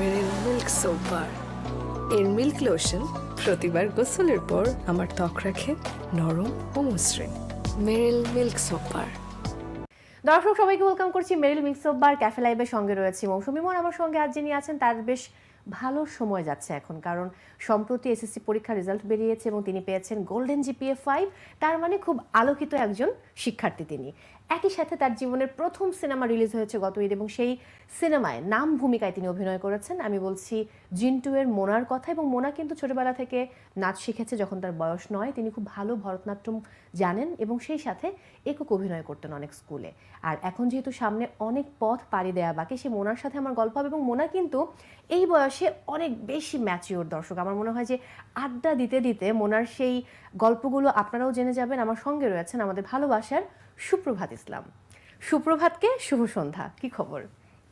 মেরিল milk soap বার এর milk lotion প্রতিবার গোসলের পর আমার ত্বক রাখে নরম ও মসৃণ। মেরিল মিল্ক সোপ বার দর্শক, সবাইকে ওয়েলকাম করছি Meril mix of bar cafe লাইভের সঙ্গে রয়েছে মৌসুমী মন আমার সঙ্গে আজ যিনি আছেন, তার বেশ ভালো সময় যাচ্ছে এখন, কারণ সম্প্রতি এসএসসি পরীক্ষার রেজাল্ট বেরিয়েছে এবং তিনি পেয়েছেন গোল্ডেন জিপিএ ফাইভ তার মানে খুব আলোকিত একজন শিক্ষার্থী তিনি। একই সাথে তার জীবনের প্রথম সিনেমা রিলিজ হয়েছে গত ঈদ এবং সেই সিনেমায় নাম ভূমিকায় তিনি অভিনয় করেছেন। আমি বলছি জিন্টু এর মোনার কথা এবং মোনা কিন্তু ছোটবেলা থেকে নাচ শিখেছে যখন তার বয়স নয়। তিনি খুব ভালো ভরতনাট্যম জানেন এবং সেই সাথে একক অভিনয় করতেন অনেক স্কুলে। আর এখন যেহেতু সামনে অনেক পথ পাড়ি দেওয়া বাকি, সে মোনার সাথে আমার গল্প হবে এবং মোনা কিন্তু এই বয়সে অনেক বেশি ম্যাচিওর দর্শক। আমার মনে হয় যে আড্ডা দিতে দিতে মোনার সেই গল্পগুলো আপনারাও জেনে যাবেন, আমার সঙ্গে রয়েছেন আমাদের ভালোবাসার সুপ্রভাত ইসলাম। সুপ্রভাতকে শুভ সন্ধ্যা। কি খবর?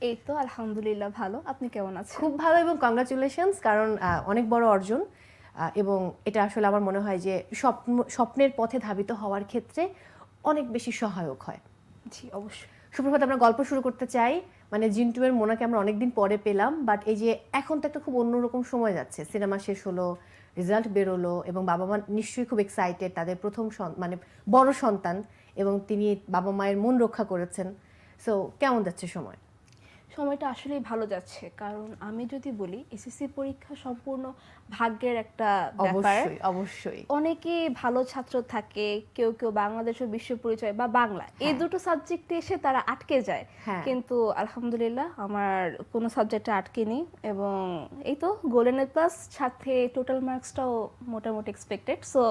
এই তো আলহামদুলিল্লাহ ভালো। আপনি কেমন আছেন? খুব ভালো এবং কংগ্রাচুলেশনস কারণ অনেক বড় অর্জন। এবং এটা আসলে আমার মনে হয় যে স্বপ্ন স্বপ্নের পথে ধাবিত হওয়ার ক্ষেত্রে অনেক বেশি সহায়ক হয়। জি অবশ্যই। সুপ্রভাত আমরা গল্প শুরু করতে চাই। মানে জিন্টুয়ের মোনাকে আমরা অনেকদিন পরে পেলাম বাট এই যে এখন তো একটা খুব অন্যরকম সময় যাচ্ছে। সিনেমা শেষ হলো রেজাল্ট বেরোলো এবং বাবা মা নিশ্চয়ই খুব এক্সাইটেড তাদের প্রথম মানে বড় সন্তান। এবং তিনি বাবা মায়ের মন রক্ষা করেছেন। সো কেমন যাচ্ছে সময়? সময়টা আসলেই ভালো যাচ্ছে। কারণ আমি যদি বলি এসএসসি পরীক্ষা সম্পূর্ণ ভাগ্যের একটা ব্যাপার। অবশ্যই অনেকেই ভালো ছাত্র থাকে কেউ কেউ বাংলাদেশ ও বিশ্ব পরিচয় বা বাংলা এই দুটো সাবজেক্টে এসে তারা আটকে যায়। হ্যাঁ। কিন্তু আলহামদুলিল্লাহ আমার কোনো সাবজেক্টে আটকে নেই এবং এই তো গোল্ডেন এ প্লাস সাথে টোটাল মার্কসটাও মোটামুটি এক্সপেক্টেড সো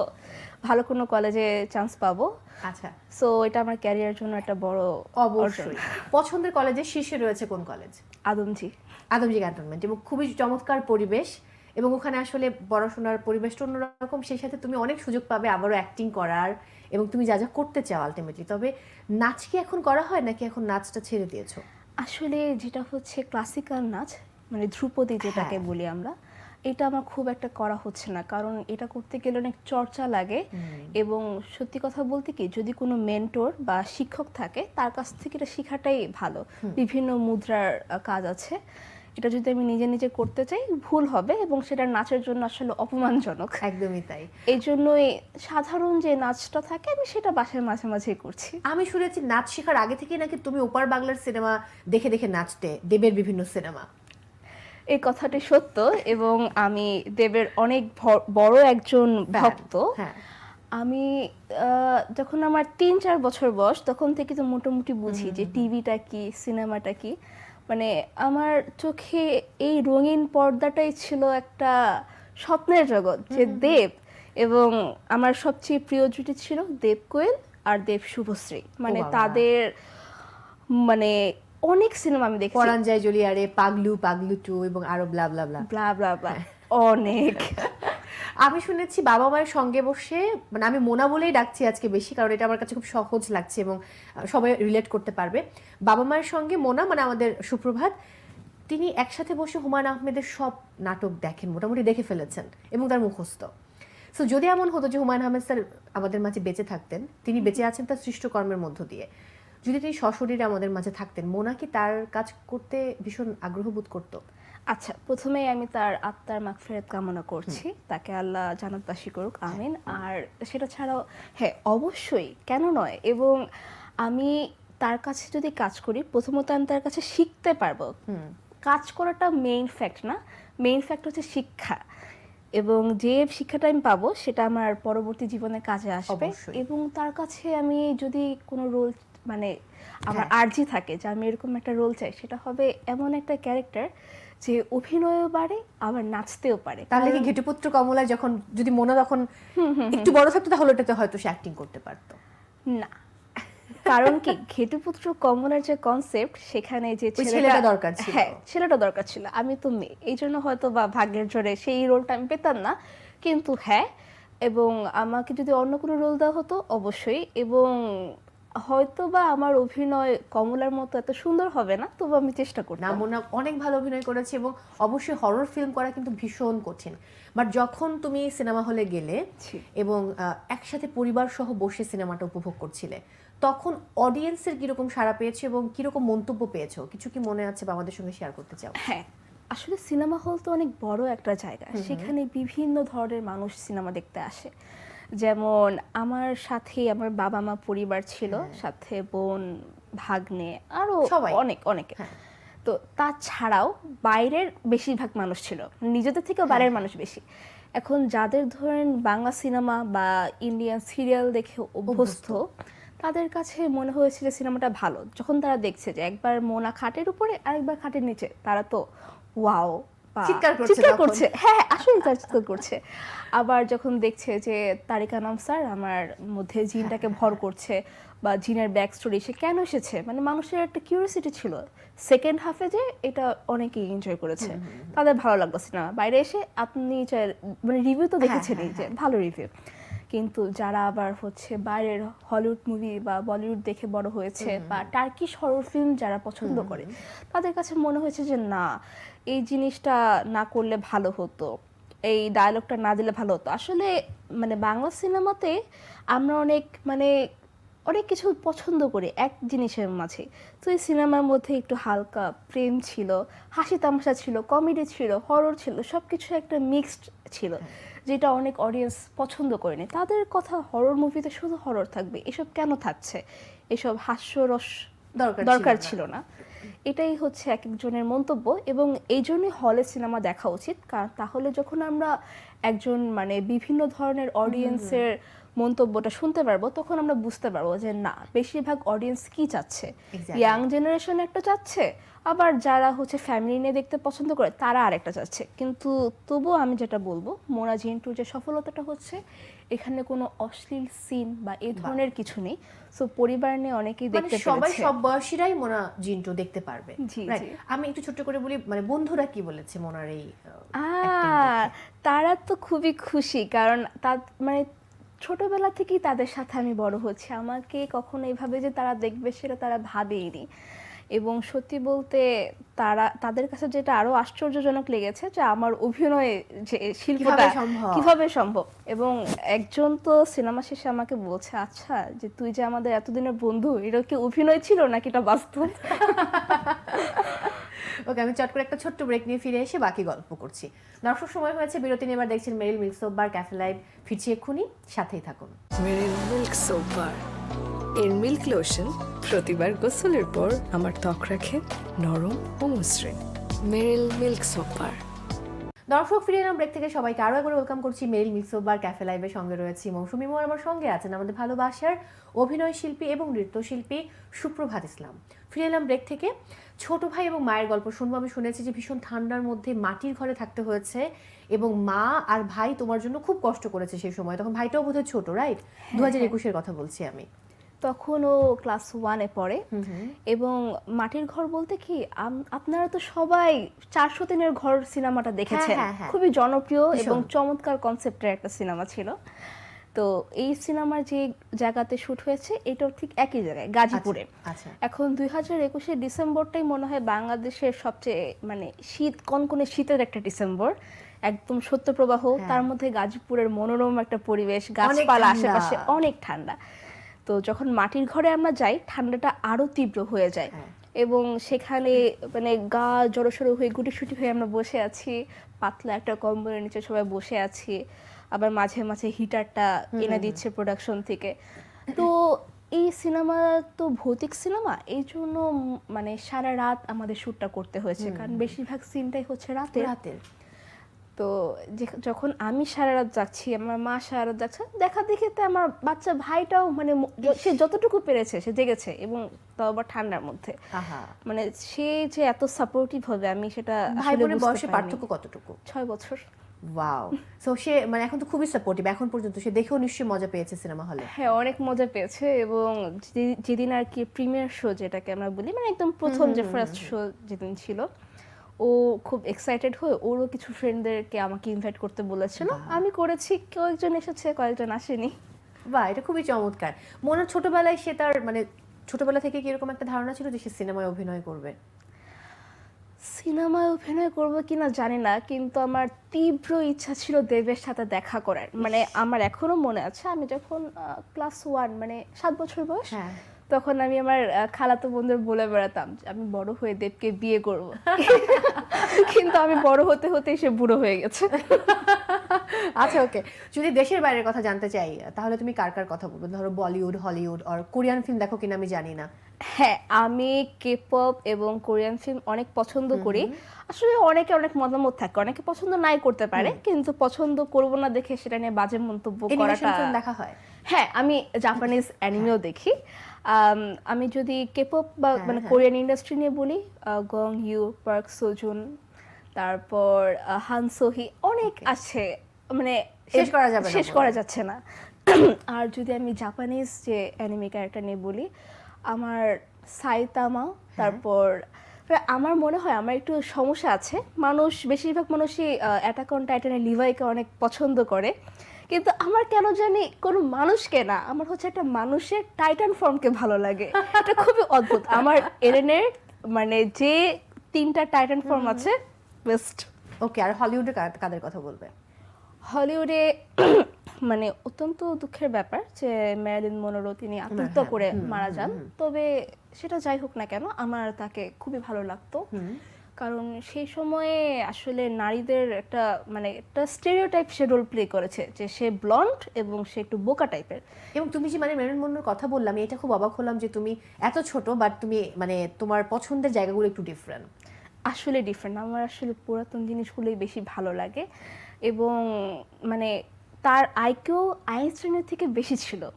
ভালো কোনো কলেজে চান্স পাবো। আচ্ছা। সো এটা আমার ক্যারিয়ার জন্য একটা বড় অবশ্যই। পছন্দের কলেজের শীর্ষে রয়েছে কোন কলেজ আদমজি। আদমজি ক্যান্টনমেন্ট এবং খুবই চমৎকার পরিবেশ এবং ওখানে আসলে পড়াশোনার পরিবেশটা অন্যরকম সেই সাথে তুমি অনেক সুযোগ পাবে আবারও অ্যাক্টিং করার এবং তুমি যা যা করতে চাও আলটিমেটলি তবে নাচ কি এখন করা হয় নাকি এখন নাচটা ছেড়ে দিয়েছ? আসলে যেটা হচ্ছে ক্লাসিক্যাল নাচ মানে ধ্রুপদী যেটাকে হ্যাঁ। বলি আমরা এটা আমার খুব একটা করা হচ্ছে না। কারণ এটা করতে গেলে অনেক চর্চা লাগে এবং সত্যি কথা বলতে কি যদি কোনো মেন্টর বা শিক্ষক থাকে তার কাছ থেকে এটা শেখাটাই ভালো। বিভিন্ন মুদ্রার কাজ আছে। এটা যদি আমি নিজে নিজে করতে চাই ভুল হবে এবং সেটা নাচের জন্য আসলে অপমানজনক। একদমই তাই। এই জন্যই সাধারণ যে নাচটা থাকে আমি সেটা বাসায় মাঝে মাঝে করছি। আমি শুনেছি নাচ শেখার আগে থেকেই নাকি তুমি ওপার বাংলার সিনেমা দেখে দেখে নাচতে দেবের বিভিন্ন সিনেমা। এই কথাটি সত্য এবং আমি দেবের অনেক বড় একজন ভক্ত। হ্যাঁ। আমি যখন আমার তিন চার বছর বয়স তখন থেকে তো মোটামুটি বুঝি যে টিভিটা কি সিনেমাটা কি। মানে আমার চোখে এই রঙিন পর্দাটাই ছিল একটা স্বপ্নের জগৎ যে দেব এবং আমার সবচেয়ে প্রিয় জুটি ছিল দেব কোয়েল আর দেব শুভশ্রী। মানে তাদের মানে অনেক সিনেমা আমি দেখেছি। পরাণ যায় জলিয়ারে পাগলু পাগলু টু এবং আরও blah blah blah blah blah blah অনেক। আমি শুনেছি বাবা মায়ের সঙ্গে বসে মানে আমি মোনা বলেই ডাকছি আজকে বেশি কারণ এটা আমার কাছে খুব সহজ লাগছে এবং সবাই রিলেট করতে পারবে। বাবা মায়ের সঙ্গে মোনা মানে আমাদের সুপ্রভাত তিনি একসাথে বসে হুমায়ুন আহমেদের সব নাটক দেখেন মোটামুটি দেখে ফেলেছেন এবং তার মুখস্থ। সো যদি এমন হতো যে হুমায়ুন আহমেদ স্যার আমাদের মাঝে বেঁচে থাকতেন তিনি বেঁচে আছেন তার সৃষ্ট কর্মের মধ্য দিয়ে। যদি তিনি সশরীরে আমাদের মাঝে থাকতেন মোনা কি তার কাজ করতে ভীষণ আগ্রহ বোধ করতো? আচ্ছা প্রথমে আমি তার আত্মার মাগফিরাত কামনা করছি। তাকে আল্লাহ জান্নাতবাসী করুক আমিন। আর সেটা ছাড়াও হ্যাঁ অবশ্যই কেন নয়? এবং আমি তার কাছে যদি কাজ করি প্রথমত আমি তার কাছে শিখতে পারব। কাজ করাটা মেইন ফ্যাক্ট না। মেইন ফ্যাক্ট হচ্ছে শিক্ষা। এবং যে শিক্ষাটা আমি পাবো সেটা আমার পরবর্তী জীবনে কাজে আসবে। এবং তার কাছে আমি যদি কোনো রোল মানে আমার হ্যাঁ। আর্জি থাকে যে আমি এরকম একটা রোল চাই সেটা হবে এমন একটা ক্যারেক্টার যে অভিনয়ও পারে আবার নাচতেও পারে। তাহলে কি ঘেটুপুত্র কমলায় যখন যদি মনে তখন একটু বড় থাকতো তাহলে ওটাতে হয়তো সে অ্যাক্টিং করতে পারতো। না। কারণ কি ঘেটুপুত্র কমলার যে কনসেপ্ট সেখানে যে ছেলেটা দরকার ছিল। হ্যাঁ ছেলেটা দরকার ছিল। আমি তো মেয়ে এই জন্য হয়তো বা ভাগ্যের জোরে সেই রোলটা আমি পেতাম না। কিন্তু হ্যাঁ এবং আমাকে যদি অন্য কোনো রোল দেওয়া হতো অবশ্যই। এবং হয়তো বা আমার অভিনয় কমলার মতো এত সুন্দর হবে না তবু আমি চেষ্টা করি না মোনা অনেক ভালো অভিনয় করেছে এবং অবশ্যই হরর ফিল্ম করা কিন্তু ভীষণ কঠিন। বাট যখন তুমি সিনেমা হলে গেলে এবং একসাথে পরিবার সহ বসে সিনেমাটা উপভোগ করছিলে তখন অডিয়েন্সের কীরকম সাড়া পেয়েছ এবং কীরকম মন্তব্য পেয়েছ? কিছু কি মনে আছে বা আমাদের সঙ্গে শেয়ার করতে চাও? হ্যাঁ আসলে সিনেমা হল তো অনেক বড় একটা জায়গা। সেখানে বিভিন্ন ধরনের মানুষ সিনেমা দেখতে আসে। যেমন আমার সাথে আমার বাবা মা পরিবার ছিল সাথে বোন ভাগ্নে আরও সবাই। অনেক অনেক। তো তাছাড়াও বাইরের বেশিরভাগ মানুষ ছিল নিজেদের থেকেও বাইরের মানুষ বেশি। এখন যাদের ধরেন বাংলা সিনেমা বা ইন্ডিয়ান সিরিয়াল দেখে অভ্যস্ত। তাদের কাছে মনে হয়েছে যে সিনেমাটা ভালো। যখন তারা দেখছে যে একবার মোনা খাটের উপরে আরেকবার খাটের নিচে তারা তো ওয়াও চিৎকার করছে হ্যাঁ হ্যাঁ, আসলে তারা চিৎকার করছে। আবার যখন দেখছে যে তারিকা নাম স্যার আমার মধ্যে জিনটাকে ভর করছে বা জিনের ব্যাক স্টোরি সে কেন এসেছে? মানে মানুষের একটা কিউরিয়াসিটি ছিল। সেকেন্ড হাফে যে এটা অনেকেই এনজয় করেছে। তাদের ভালো লাগল সিনেমা বাইরে এসে আপনি মানে রিভিউ তো দেখেছেনই যে ভালো রিভিউ কিন্তু যারা আবার হচ্ছে বাইরের হলিউড মুভি বা বলিউড দেখে বড় হয়েছে বা টার্কিশ হরর ফিল্ম যারা পছন্দ করে তাদের কাছে মনে হয়েছে যে না এই জিনিসটা না করলে ভালো হতো এই ডায়লগটা না দিলে ভালো হতো। আসলে মানে বাংলা সিনেমাতে আমরা অনেক মানে অনেক কিছু পছন্দ করি এক জিনিসের মাঝে। তো এই সিনেমার মধ্যে একটু হালকা প্রেম ছিল হাসি তামাশা ছিল কমেডি ছিল হরর ছিল সব কিছু একটা মিক্সড ছিল যেটা অনেক অডিয়েন্স পছন্দ করেনি। তাদের কথা হরর মুভিতে শুধু হরর থাকবে এসব কেন থাকছে? এসব হাস্যরস দরকার ছিল না। এটাই হচ্ছে এক একজনের মন্তব্য এবং এই জন্যই হলে সিনেমা দেখা উচিত। কারণ তাহলে যখন আমরা একজন মানে বিভিন্ন ধরনের অডিয়েন্সের মন্তব্যটা শুনতে পারব তখন আমরা বুঝতে পারব যে না বেশিরভাগ অডিয়েন্স কি চাচ্ছে? ইয়াং জেনারেশন একটা চাচ্ছে আবার যারা হচ্ছে ফ্যামিলি নিয়ে দেখতে পছন্দ করে তারা আরেকটা চাচ্ছে। কিন্তু তবুও আমি যেটা বলব মোনা জিন্টুর যে সফলতাটা হচ্ছে এখানে কোনো অশ্লীল সিন বা এই ধরনের কিছু নেই। সো পরিবার নিয়ে অনেকেই মানে দেখতে সবাই সব বয়সীরাই মোনা জিন্টু দেখতে পারবে। আমি একটু ছোট্ট করে বলি মানে বন্ধুরা কি বলেছে মোনার এই তারা তো খুবই খুশি কারণ তার মানে ছোটবেলা থেকেই তাদের সাথে আমি বড় হচ্ছি আমাকে কখনো এইভাবে যে তারা দেখবে সেটা তারা ভাবেইনি। এবং সত্যি বলতে তারা তাদের কাছে যেটা আরও আশ্চর্যজনক লেগেছে যে আমার অভিনয়ে যে শিল্পটা কীভাবে সম্ভব? এবং একজন তো সিনেমা শেষে আমাকে বলছে আচ্ছা যে তুই যে আমাদের এতদিনের বন্ধু এটা কি অভিনয় ছিল নাকি এটা বাস্তব? ওকে, আমি চট করে একটা ছোট্ট ব্রেক নিয়ে ফিরে এসে বাকি গল্প করছি। দর্শক, সময় হয়েছে, বিরতি এবার দেখছেন Meril milk soap bar cafe live ফিরছি এক্ষুনি, সাথেই থাকুন। মেরিল মিল্ক সোপ বার এর মিল্ক লোশন প্রতিবার গোসলের পর আমার ত্বক রাখে নরম ও মসৃণ। মেরিল মিল্ক সোপ বার দর্শক ফিরে এলাম ব্রেক থেকে। সবাইকে আরও একবার ওয়েলকাম করছি মেরিল মিক্স বার ক্যাফে লাইভের সঙ্গে রয়েছি মৌসুমি মোর আমার সঙ্গে আছেন আমাদের ভালোবাসার অভিনয় শিল্পী এবং নৃত্যশিল্পী সুপ্রভাত ইসলাম। ফিরে এলাম ব্রেক থেকে। ছোট ভাই এবং মায়ের গল্প শুনব। আমি শুনেছি যে ভীষণ ঠান্ডার মধ্যে মাটির ঘরে থাকতে হয়েছে এবং মা আর ভাই তোমার জন্য খুব কষ্ট করেছে সেই সময়। তখন ভাইটাও বোধহয় ছোট রাইট দু হাজার একুশের কথা বলছি আমি। তখন ও ক্লাস ওয়ানে পড়ে। এবং মাটির ঘর বলতে কি আপনারা তো সবাই চারশো দিনের ঘর সিনেমাটা দেখেছেন। হ্যাঁ, হ্যাঁ। খুবই জনপ্রিয় এবং চমৎকার কনসেপ্টের একটা সিনেমা ছিল। তো এই সিনেমার যে জায়গাতে শুট হয়েছে এটাও ঠিক একই জায়গায় গাজীপুরে। আচ্ছা এখন দুই হাজার একুশে ডিসেম্বরটাই মনে হয় বাংলাদেশের সবচেয়ে মানে শীত কনকনে শীতের একটা ডিসেম্বর। একদম সত্যপ্রবাহ হ্যাঁ। তার মধ্যে গাজীপুরের মনোরম একটা পরিবেশ গাছপালা আশেপাশে অনেক ঠান্ডা। তো যখন মাটির ঘরে আমরা যাই ঠান্ডাটা আরও তীব্র হয়ে যায়। হ্যাঁ। এবং সেখানে মানে গা জড়সড়ো হয়ে গুটিসুটি হয়ে আমরা বসে আছি পাতলা একটা কম্বলের নিচে সবাই বসে আছি আবার মাঝে মাঝে হিটারটা এনে দিচ্ছে প্রোডাকশন থেকে। তো এই সিনেমা তো ভৌতিক সিনেমা এই জন্য মানে সারা রাত আমাদের শ্যুটটা করতে হয়েছে। কারণ বেশিরভাগ সিনটাই হচ্ছে রাতে রাতের। তো যখন আমি সারা রাত যাচ্ছি আমার মা সারা রাত যাচ্ছে দেখা দেখে তো আমার বাচ্চা ভাইটাও মানে সে যতটুকু পেরেছে সে জেগেছে এবং তাও আবার ঠান্ডার মধ্যে। মানে সে যে এত সাপোর্টিভ হবে আমি সেটা ভাই বোনের বয়সে পার্থক্য কতটুকু? ছয় বছর। ওয়াও। সো সে মানে এখন তো খুবই সাপোর্টিভ এখন পর্যন্ত সে দেখেও নিশ্চয়ই মজা পেয়েছে সিনেমা হলে। হ্যাঁ অনেক মজা পেয়েছে এবং যেদিন আর কি প্রিমিয়ার শো যেটাকে আমরা বলি মানে একদম প্রথম যে ফার্স্ট শো যেদিন ছিল ও খুব এক্সাইটেড হয়ে ওরও কিছু ফ্রেন্ডদেরকে আমাকে ইনভাইট করতে বলেছিল। আমি করেছি কয়েকজন এসেছে কয়েকজন আসেনি। বাহ এটা খুবই চমৎকার। মনে ছোটবেলায় সে তার মানে ছোটবেলা থেকে কি এরকম একটা ধারণা ছিল যে সে সিনেমায় অভিনয় করবে? সিনেমায় অভিনয় করব কিনা জানি না কিন্তু আমার তীব্র ইচ্ছা ছিল দেবের সাথে দেখা করার। মানে আমার এখনও মনে আছে আমি যখন ক্লাস ওয়ান মানে সাত বছর বয়স হ্যাঁ। তখন আমি আমার খালাতো বন্ধুর বলে বেড়াতাম আমি বড় হয়ে দেবকে বিয়ে করব। কিন্তু আমি বড় হতে হতে সে বুড়ো হয়ে গেছে। আচ্ছা ওকে। যদি দেশের বাইরের কথা জানতে চাই তাহলে তুমি কার কার কথা বলবে? ধরো বলিউড হলিউড আর কোরিয়ান ফিল্ম দেখো কিনা আমি জানি না। হ্যাঁ আমি কে পপ এবং কোরিয়ান ফিল্ম অনেক পছন্দ করি। আসলে অনেকে অনেক মতামত থাকে অনেকে পছন্দ নাই করতে পারে কিন্তু পছন্দ করব না দেখে সেটা নিয়ে বাজে মন্তব্য করাটা দেখা হয়? হ্যাঁ আমি জাপানিজ অ্যানিমেও দেখি। আম, আমি যদি কেপপ বা হ্যাঁ, মানে হ্যাঁ। কোরিয়ান ইন্ডাস্ট্রি নিয়ে বলি গং ইউ পার্ক সোজুন তারপর হান সোহি অনেক আছে। মানে শেষ করা যাবে শেষ করা যাচ্ছে না। আর যদি আমি জাপানিজ যে অ্যানিমে ক্যারেক্টার নিয়ে বলি আমার সাইতামা হ্যাঁ। তারপর আমার মনে হয় আমার একটু সমস্যা আছে। মানুষ বেশিরভাগ মানুষই অ্যাটাক অন টাইটানের লিভাইকে অনেক পছন্দ করে। কিন্তু আমার কেন জানি কোনো মানুষকে না আমার হচ্ছে একটা মানুষের টাইটান ফর্মকে ভালো লাগে। এটা খুবই অদ্ভুত। আমার এরেনের মানে যে তিনটা টাইটান ফর্ম আছে বেস্ট ওকে আর হলিউডে কাদের কথা বলবে? হলিউডে মানে অত্যন্ত দুঃখের ব্যাপার যে ম্যারিলিন মনোরো তিনি আত্মহত্যা হ্যাঁ, করে মারা যান। তবে সেটা যাই হোক না কেন আমার তাকে খুবই ভালো লাগতো। কারণ সেই সময়ে আসলে নারীদের একটা মানে একটা স্টেরিওটাইপ সে রোল প্লে করেছে যে সে ব্লন্ড এবং সে একটু বোকা টাইপের এবং তুমি যে মানে মেরুন মন্নুর কথা বললাম এটা খুব অবাক হলাম যে তুমি এত ছোট বাট তুমি মানে তোমার পছন্দের জায়গাগুলো একটু ডিফারেন্ট আসলে ডিফারেন্ট আমার আসলে পুরাতন জিনিসগুলোই বেশি ভালো লাগে। এবং মানে তার আইকিউ আইনস্টাইনের থেকে বেশি ছিল।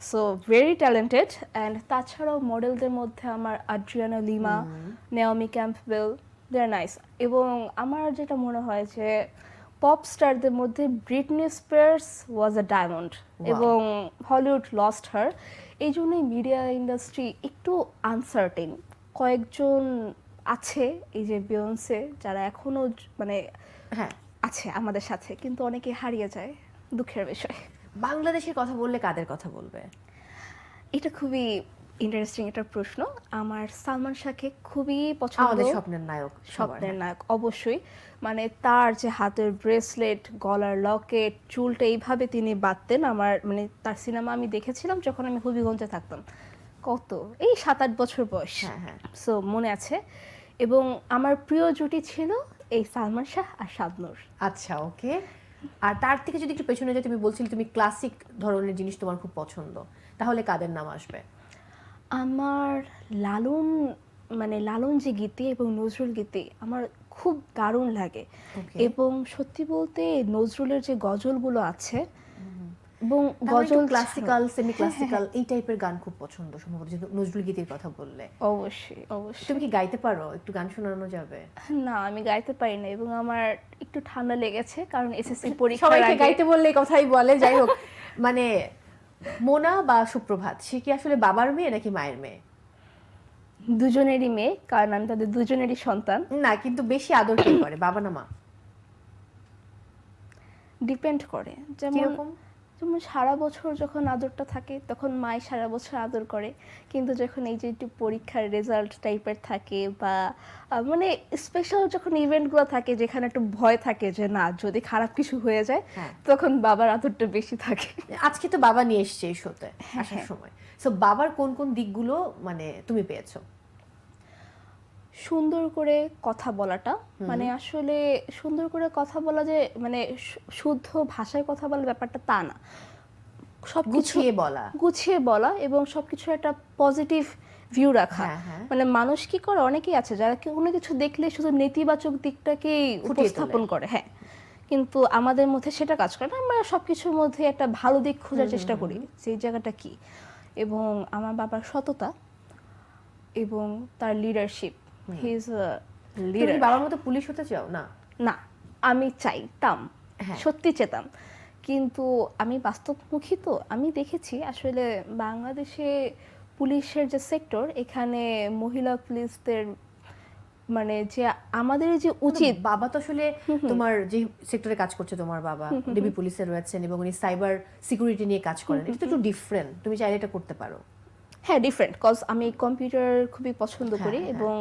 সো ভেরি ট্যালেন্টেড অ্যান্ড তাছাড়াও মডেলদের মধ্যে আমার Adriana Lima Naomi Campbell they are nice এবং আমার যেটা মনে হয় যে পপ স্টারদের মধ্যে Britney Spears was a diamond এবং হলিউড লস্ট হার এই জন্যই মিডিয়া ইন্ডাস্ট্রি একটু আনসার্টেন কয়েকজন আছে এই যে বিয়ন্সে যারা এখনও জ- মানে হ্যাঁ। আছে আমাদের সাথে কিন্তু অনেকে হারিয়ে যায় দুঃখের বিষয়। বাংলাদেশের কথা বললে কাদের কথা বলবে? এটা খুবই ইন্টারেস্টিং একটা প্রশ্ন। আমার সালমান শাহকে খুবই পছন্দ। আমাদের স্বপ্নের নায়ক স্বপ্নের নায়ক অবশ্যই। মানে তার যে হাতের ব্রেসলেট গলার লকেট চুলটা এইভাবে তিনি বাঁধতেন আমার মানে তার সিনেমা আমি দেখেছিলাম যখন আমি হবিগঞ্জে থাকতাম। কত? এই সাত আট বছর বয়স। হ্যাঁ, হ্যাঁ। সো মনে আছে। এবং আমার প্রিয় জুটি ছিল এই সালমান শাহ আর শাবনূর। আচ্ছা ওকে। আর তার থেকে যদি একটু পেছনে যাই তুমি বলছিলে তুমি ক্লাসিক ধরনের জিনিস তোমার খুব পছন্দ। তাহলে কাদের নাম আসবে? আমার লালন মানে লালন যে গীতি এবং নজরুল গীতি আমার খুব দারুণ লাগে। এবং সত্যি বলতে নজরুলের যে গজলগুলো আছে এবং ghazal ghazal classical semi classical এই টাইপের গান খুব পছন্দ সম্ভবত যে নজরুল গীতির কথা বললে। অবশ্যই অবশ্যই। তুমি কি গাইতে পারো? একটু গান শোনানো যাবে। না আমি গাইতে পারি না এবং আমার একটু ঠান্ডা লেগেছে কারণ এসএসসি পরীক্ষার সবাইকে গাইতে বললে কথাই বলে যাই হোক। মানে মোনা বা সুপ্রভাত সে কি আসলে বাবার মেয়ে নাকি মায়ের মেয়ে? দুজনেরই মেয়ে কারণ আমি তাদের দুজনেরই সন্তান। না কিন্তু বেশি আদর কে করে বাবা না মা? ডিপেন্ড করে। যেমন কীরকম? যেমন সারা বছর যখন আদরটা থাকে তখন মাই সারা বছর আদর করে। কিন্তু যখন এই যে একটু পরীক্ষার রেজাল্ট টাইপের থাকে বা মানে স্পেশাল যখন ইভেন্টগুলো থাকে যেখানে একটু ভয় থাকে যে না যদি খারাপ কিছু হয়ে যায় হ্যাঁ। তখন বাবার আদরটা বেশি থাকে। আজকে তো বাবা নিয়ে এসছে এই শোতে হ্যাঁ, আসার সময়। সো বাবার কোন কোন দিকগুলো মানে তুমি পেয়েছ? সুন্দর করে কথা বলাটা। মানে আসলে সুন্দর করে কথা বলা যে মানে শুদ্ধ ভাষায় কথা বলার ব্যাপারটা তা না। সব গুছিয়ে বলা। গুছিয়ে বলা এবং সবকিছু একটা পজিটিভ ভিউ রাখা। হ্যাঁ, হ্যাঁ। মানে মানুষ কি করে অনেকেই আছে যারা কোনো কিছু দেখলে শুধু নেতিবাচক দিকটাকেই উপস্থাপন করে হ্যাঁ। কিন্তু আমাদের মধ্যে সেটা কাজ করে না। আমরা সবকিছুর মধ্যে একটা ভালো দিক খোঁজার চেষ্টা করি সেই জায়গাটা কি। এবং আমার বাবার সততা এবং তার লিডারশিপ হি ইজ লিডার বাবার মতো পুলিশ হতে চাও? না। না আমি চাইতাম হ্যাঁ। সত্যি চেতাম। কিন্তু আমি বাস্তবমুখী তো আমি দেখেছি আসলে বাংলাদেশে পুলিশের যে সেক্টর এখানে মহিলা পুলিশদের মানে যে আমাদের যে উচিত বাবা তো আসলে তোমার যে সেক্টরে কাজ করছে তোমার বাবা ডিবি পুলিশে রয়েছেন এবং উনি সাইবার সিকিউরিটি নিয়ে কাজ করেন। এটা তো একটু ডিফারেন্ট তুমি চাইলে এটা করতে পারো। হ্যাঁ ডিফারেন্ট কজ আমি কম্পিউটার খুবই পছন্দ হ্যাঁ, করি হ্যাঁ। এবং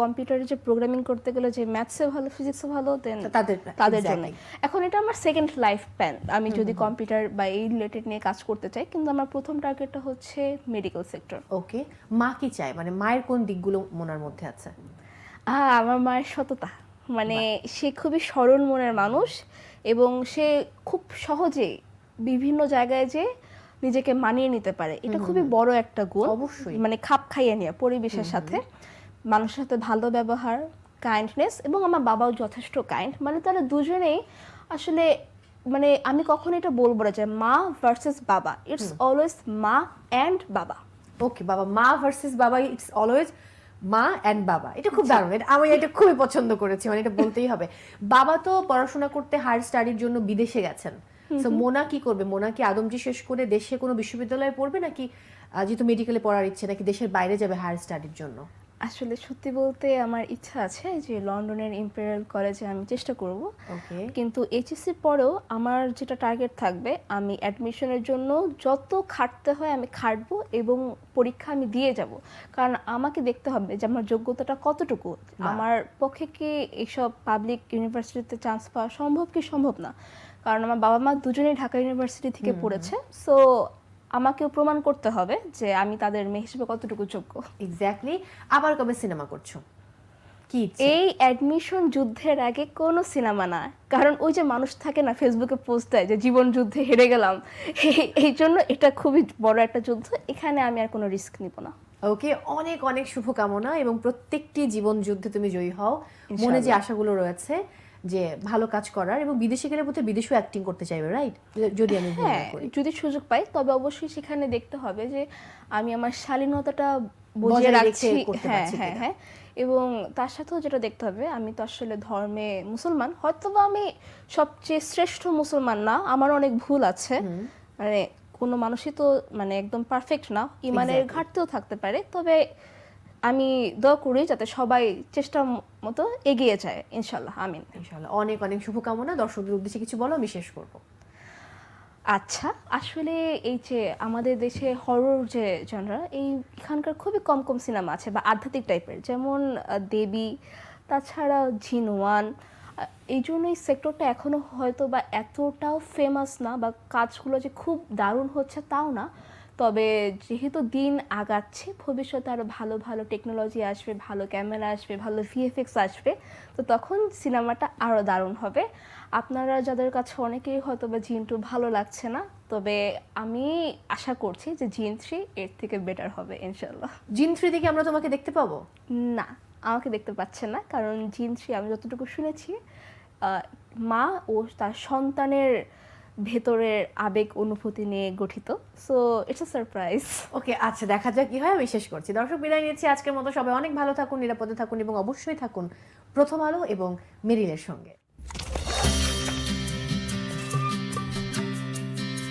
কম্পিউটারে যে প্রোগ্রামিং করতে গেলে যে ম্যাথসে ভালো ফিজিক্সে ভালো দেন তাদের তাদের জন্য এখন এটা আমার সেকেন্ড লাইফ প্ল্যান আমি যদি কম্পিউটার বা এই রিলেটেড নিয়ে কাজ করতে চাই কিন্তু আমার প্রথম টার্গেটটা হচ্ছে মেডিকেল সেক্টর ওকে মা কি চায়? মানে মায়ের কোন দিকগুলো মনের মধ্যে আছে? আমার মায়ের সততা। মানে সে খুবই সরল মনের মানুষ এবং সে খুব সহজে বিভিন্ন জায়গায় যে নিজেকে মানিয়ে নিতে পারে। এটা খুবই বড় একটা গুণ। অবশ্যই। মানে খাপ খাইয়ে নেওয়া পরিবেশের সাথে। মানুষের সাথে ভালো ব্যবহার কাইন্ডনেস এবং আমার বাবাও যথেষ্ট কাইন্ড মানে তারা দুজনেই আসলে মানে আমি কখনো এটা বলব না যে মা ভার্সেস বাবা। ইটস অলওয়েজ মা অ্যান্ড বাবা। ওকে বাবা মা ভার্সেস বাবা ইটস অলওয়েজ মা অ্যান্ড বাবা। এটা খুব দারুণ। এটা আমি এটা খুবই পছন্দ করেছি মানে এটা বলতেই হবে। বাবা তো পড়াশোনা করতে হায়ার স্টাডির জন্য বিদেশে গেছেন। তো মোনা কি করবে? মোনা কি আদমজি শেষ করে দেশে কোনো বিশ্ববিদ্যালয়ে পড়বে নাকি যেহেতু মেডিকেলে পড়ার ইচ্ছে নাকি দেশের বাইরে যাবে হায়ার স্টাডির জন্য? আসলে সত্যি বলতে আমার ইচ্ছা আছে যে লন্ডনের ইম্পেরিয়াল কলেজে আমি চেষ্টা করব। কিন্তু এইচএসসির পরেও আমার যেটা টার্গেট থাকবে আমি অ্যাডমিশনের জন্য যত খাটতে হয় আমি খাটবো এবং পরীক্ষা আমি দিয়ে যাব। কারণ আমাকে দেখতে হবে যে আমার যোগ্যতাটা কতটুকু। আমার পক্ষে কি এইসব পাবলিক ইউনিভার্সিটিতে চান্স পাওয়া সম্ভব কি সম্ভব না? কারণ আমার বাবা মা দুজনেই ঢাকা ইউনিভার্সিটি থেকে পড়েছে। সো আমাকেও প্রমাণ করতে হবে যে আমি তাদের মেয়ে হিসেবে কতটুকু যোগ্য। এক্স্যাক্টলি আবার কবে সিনেমা করছ? কি এই অ্যাডমিশন যুদ্ধের আগে কোনো সিনেমা না। কারণ ওই যে মানুষ থাকে না ফেসবুকে পোস্ট দেয় যে জীবন যুদ্ধে হেরে গেলাম। এই- জন্য এটা খুবই বড় একটা যুদ্ধ এখানে আমি আর কোনো রিস্ক নিব না। ওকে অনেক অনেক শুভকামনা এবং প্রত্যেকটি জীবন যুদ্ধে তুমি জয়ী হও। মনে যে আশাগুলো রয়েছে যে ভালো কাজ করার এবং বিদেশে গেলে বোধহয় বিদেশেও অ্যাক্টিং করতে চাইবে রাইট যদি আমি হ্যাঁ যদি সুযোগ পাই তবে অবশ্যই সেখানে দেখতে হবে যে আমি আমার শালীনতাটা বজায় রাখছি। করতে হ্যাঁ পারছি হ্যাঁ হ্যাঁ এবং তার সাথেও যেটা দেখতে হবে আমি তো আসলে ধর্মে মুসলমান হয়তো বা আমি সবচেয়ে শ্রেষ্ঠ মুসলমান না আমার অনেক ভুল আছে। মানে কোনো মানুষই তো মানে একদম পারফেক্ট না ইমানের. ঘাটতিও থাকতে পারে তবে আমি দোয়া করি যাতে সবাই চেষ্টা মতো এগিয়ে যায় ইনশাল্লাহ আমিন। ইনশাল্লাহ অনেক অনেক শুভকামনা। দর্শকদের উদ্দেশ্যে কিছু বলো আমি শেষ করব। আচ্ছা আসলে এই যে আমাদের দেশে হরর যে জনরা এই এখানকার খুবই কম কম সিনেমা আছে বা আধ্যাত্মিক টাইপের যেমন দেবী তাছাড়া ঝিনওয়ান এই জন্য এই সেক্টরটা এখনও হয়তো বা এতটাও ফেমাস না বা কাজগুলো যে খুব দারুণ হচ্ছে তাও না। তবে যেহেতু দিন আগাচ্ছে ভবিষ্যতে আরও ভালো ভালো টেকনোলজি আসবে ভালো ক্যামেরা আসবে ভালো ভিএফএক্স আসবে তো তখন সিনেমাটা আরও দারুণ হবে। আপনারা যাদের কাছে অনেকেই হয়তো বা জিন টু ভালো লাগছে না তবে আমি আশা করছি যে জিন থ্রি এর থেকে বেটার হবে ইনশাল্লাহ জিন থ্রি থেকে আমরা তোমাকে দেখতে পাবো? না আমাকে দেখতে পাচ্ছেন না কারণ জিন থ্রি আমি যতটুকু শুনেছি মা ও তার সন্তানের ভেতরের আবেগ অনুভূতি নিয়ে গঠিত। So it's a surprise okay আচ্ছা দেখা যাক কি হয়, আমি শেষ করছি। দর্শক, বিদায় নিচ্ছি। আজকের মতো সবাই অনেক ভালো থাকুন, নিরাপদে থাকুন এবং অবশ্যই থাকুন প্রথম আলো এবং মেরিলের সঙ্গে।